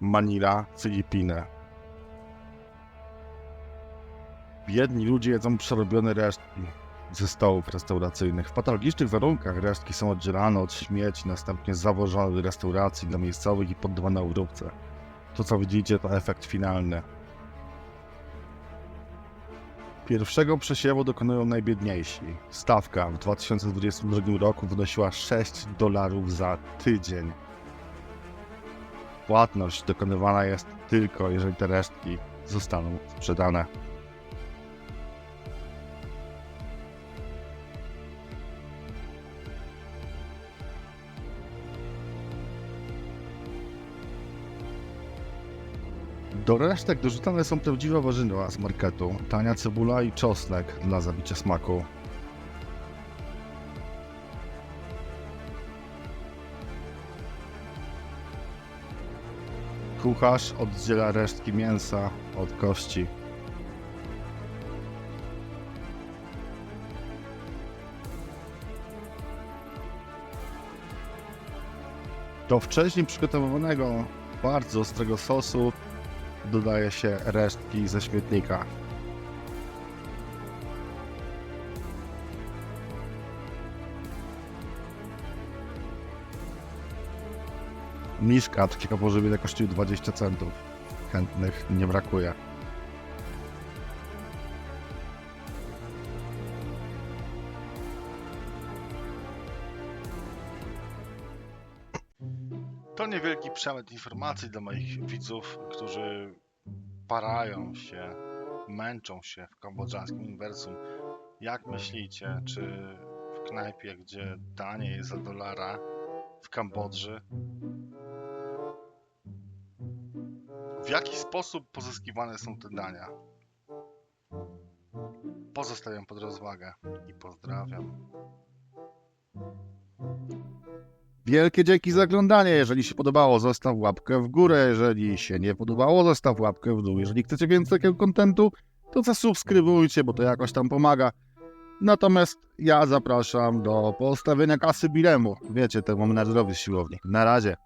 Manila, Filipiny. Biedni ludzie jedzą przerobione resztki ze stołów restauracyjnych. W patologicznych warunkach resztki są oddzielane od śmieci, następnie zawożone do restauracji dla miejscowych i poddawane obróbce. To co widzicie to efekt finalny. Pierwszego przesiewu dokonują najbiedniejsi. Stawka w 2022 roku wynosiła 6 dolarów za tydzień. Płatność dokonywana jest tylko, jeżeli te resztki zostaną sprzedane. Do resztek dorzucane są prawdziwe warzywa z marketu, tania cebula i czosnek dla zabicia smaku. Kucharz oddziela resztki mięsa od kości. Do wcześniej przygotowanego, bardzo ostrego sosu dodaje się resztki ze śmietnika. Miszka takiego pożywienia kosztuje 20 centów. Chętnych nie brakuje. To niewielki przemyt informacji dla moich widzów, którzy parają się, męczą się w kambodżańskim uniwersum. Jak myślicie, czy w knajpie, gdzie danie jest za dolara w Kambodży, w jaki sposób pozyskiwane są te dania? Pozostawiam pod rozwagę i pozdrawiam. Wielkie dzięki za oglądanie. Jeżeli się podobało, zostaw łapkę w górę. Jeżeli się nie podobało, zostaw łapkę w dół. Jeżeli chcecie więcej takiego kontentu, to zasubskrybujcie, bo to jakoś tam pomaga. Natomiast ja zapraszam do postawienia kasy Bilemu. Wiecie, temu menadżerowi z siłowni. Na razie.